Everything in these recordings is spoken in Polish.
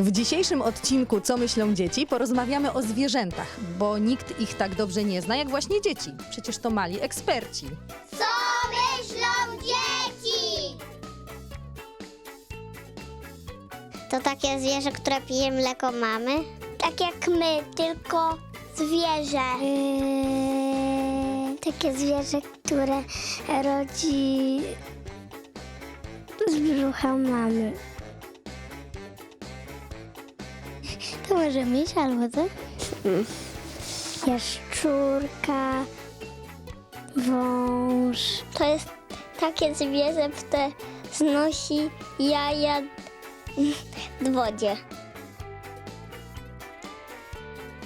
W dzisiejszym odcinku Co myślą dzieci porozmawiamy o zwierzętach, bo nikt ich tak dobrze nie zna jak właśnie dzieci. Przecież to mali eksperci. Co myślą dzieci? To takie zwierzę, które pije mleko mamy? Tak jak my, tylko zwierzę. Yy, takie zwierzę, które rodzi z brzucha mamy. To może mieć albo co? Jaszczurka, wąż. To jest takie zwierzę, które znosi jaja w wodzie.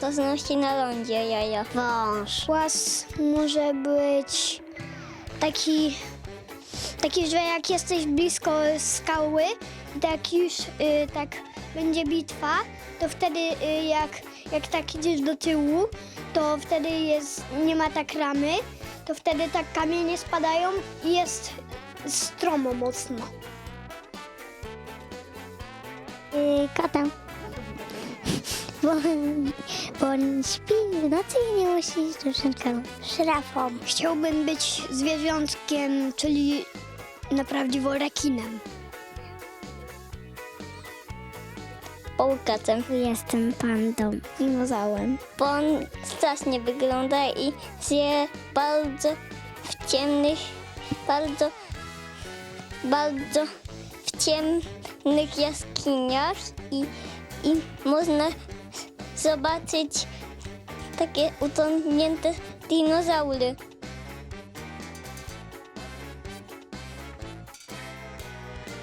To znosi na lądzie jaja. Wąż. Łaz może być taki, taki, że jak jesteś blisko skały, tak już y, tak będzie bitwa, to wtedy y, jak, jak tak idziesz do tyłu, to wtedy jest, nie ma tak ramy, to wtedy tak kamienie spadają i jest stromo mocno. Yy, kota. Bo, bo on śpi w nocy i nie musi iść do przedszkola. Szrafą. Chciałbym być zwierzątkiem, czyli na prawdziwo rekinem. Połykacem. Jestem pandą. Dinozaurem. Bo on strasznie wygląda i zje bardzo w ciemnych, bardzo, bardzo w ciemnych jaskiniach i, i można zobaczyć takie utonięte dinozaury.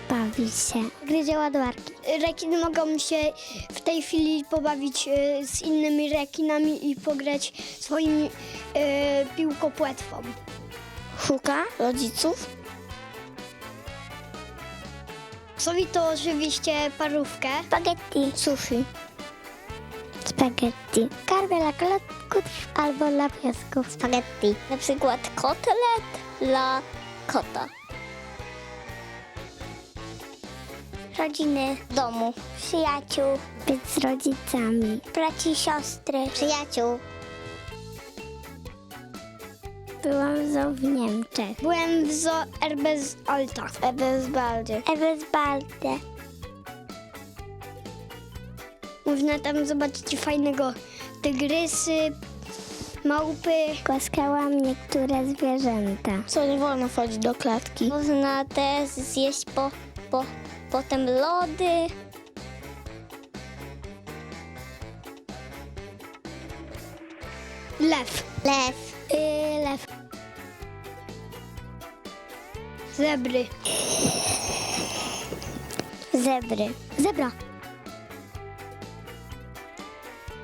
Bawić się. Gryzie ładwarki. Rekiny mogą się w tej chwili pobawić e, z innymi rekinami i pograć swoimi e, piłkopłetwą. Szuka rodziców. Sowi to oczywiście parówkę. Spaghetti. Sushi. Spaghetti. Karmy dla kotków albo dla piesków. Spaghetti. Na przykład kotlet dla kota. Rodziny. Domu. Przyjaciół. Być z rodzicami. Braci, siostry. Przyjaciół. Byłam w zoo w Niemczech. Byłem w zoo Erbes Alta. Ebersbalde. Ebersbalde. Można tam zobaczyć fajnego tygrysy, małpy. Głaskałam niektóre zwierzęta. Co nie wolno wchodzić do klatki. Można też zjeść po, po, potem lody. Lew. Lew. Y, lew. Zebry. Zebry. Zebra.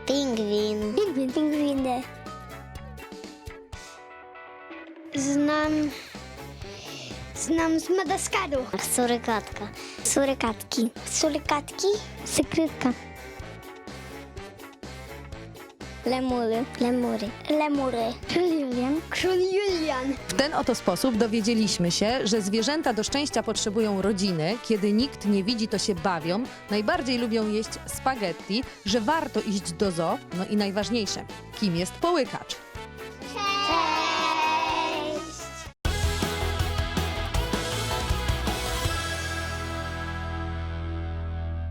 Pingwin. Pingwin. Pingwiny. Znam. Znam z Madagaskaru. Surykatka. Surykatki. Surykatki. Sykrytka. Lemury. Lemury. Lemury. Julian. Król Julian. W ten oto sposób dowiedzieliśmy się, że zwierzęta do szczęścia potrzebują rodziny, kiedy nikt nie widzi, to się bawią, najbardziej lubią jeść spaghetti, że warto iść do zoo, no i najważniejsze, kim jest połykacz. Cześć.